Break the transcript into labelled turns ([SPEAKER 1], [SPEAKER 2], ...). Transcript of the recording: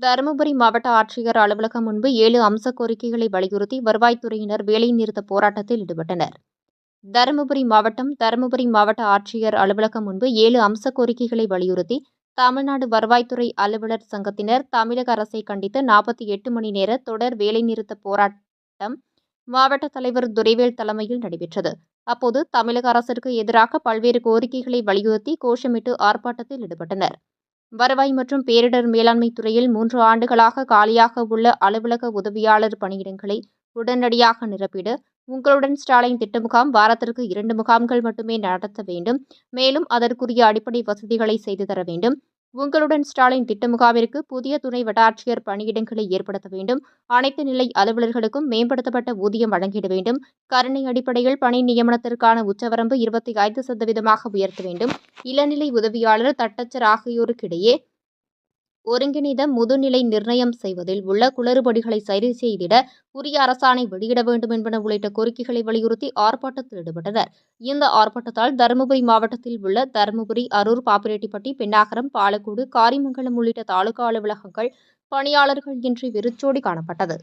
[SPEAKER 1] தருமபுரி மாவட்ட ஆட்சியர் அலுவலகம் முன்பு ஏழு அம்ச கோரிக்கைகளை வலியுறுத்தி வருவாய்த்துறையினர் வேலைநிறுத்த போராட்டத்தில் ஈடுபட்டனர். தருமபுரி மாவட்டம் தருமபுரி மாவட்ட ஆட்சியர் அலுவலகம் முன்பு ஏழு அம்ச கோரிக்கைகளை வலியுறுத்தி தமிழ்நாடு வருவாய்த்துறை அலுவலர் சங்கத்தினர் தமிழக அரசை கண்டித்து நாற்பத்தி எட்டு மணி நேர தொடர் வேலைநிறுத்த போராட்டம் மாவட்ட தலைவர் துரைவேல் தலைமையில் நடைபெற்றது. அப்போது தமிழக அரசிற்கு எதிராக பல்வேறு கோரிக்கைகளை வலியுறுத்தி கோஷமிட்டு ஆர்ப்பாட்டத்தில் ஈடுபட்டனர். வருவாய் மற்றும் பேரிடர் மேலாண்மை துறையில் மூன்று ஆண்டுகளாக காலியாக உள்ள அலுவலக உதவியாளர் பணியிடங்களை உடனடியாக நிரப்பிட. உங்களுடன் ஸ்டாலின் திட்ட முகாம் வாரத்திற்கு இரண்டு முகாம்கள் மட்டுமே நடத்த வேண்டும். மேலும் அதற்குரிய அடிப்படை வசதிகளை செய்து தர வேண்டும். உங்களுடன் ஸ்டாலின் திட்ட முகாமிற்கு புதிய துணை வட்டாட்சியர் பணியிடங்களை ஏற்படுத்த வேண்டும். அனைத்து நிலை அலுவலர்களுக்கும் மேம்படுத்தப்பட்ட ஊதியம் வழங்கிட வேண்டும். கருணை அடிப்படையில் பணி நியமனத்திற்கான உச்சவரம்பு இருபத்தி ஐந்து சதவீதமாக உயர்த்த வேண்டும். இளநிலை உதவியாளர் தட்டச்சர் ஆகியோருக்கிடையே ஒருங்கிணைந்த முதுநிலை நிர்ணயம் செய்வதில் உள்ள குளறுபடிகளை சரி செய்திட உரிய அரசாணை வெளியிட வேண்டும் என்பன உள்ளிட்ட கோரிக்கைகளை வலியுறுத்தி ஆர்ப்பாட்டத்தில் ஈடுபட்டனர். இந்த ஆர்ப்பாட்டத்தால் தருமபுரி மாவட்டத்தில் உள்ள தருமபுரி அரூர் பாப்பிரெட்டிப்பட்டி பெண்ணாகரம் பாலக்கோடு காரிமங்கலம் உள்ளிட்ட தாலுகா அலுவலகங்கள் பணியாளர்கள் இன்றி வெறிச்சோடி காணப்பட்டது.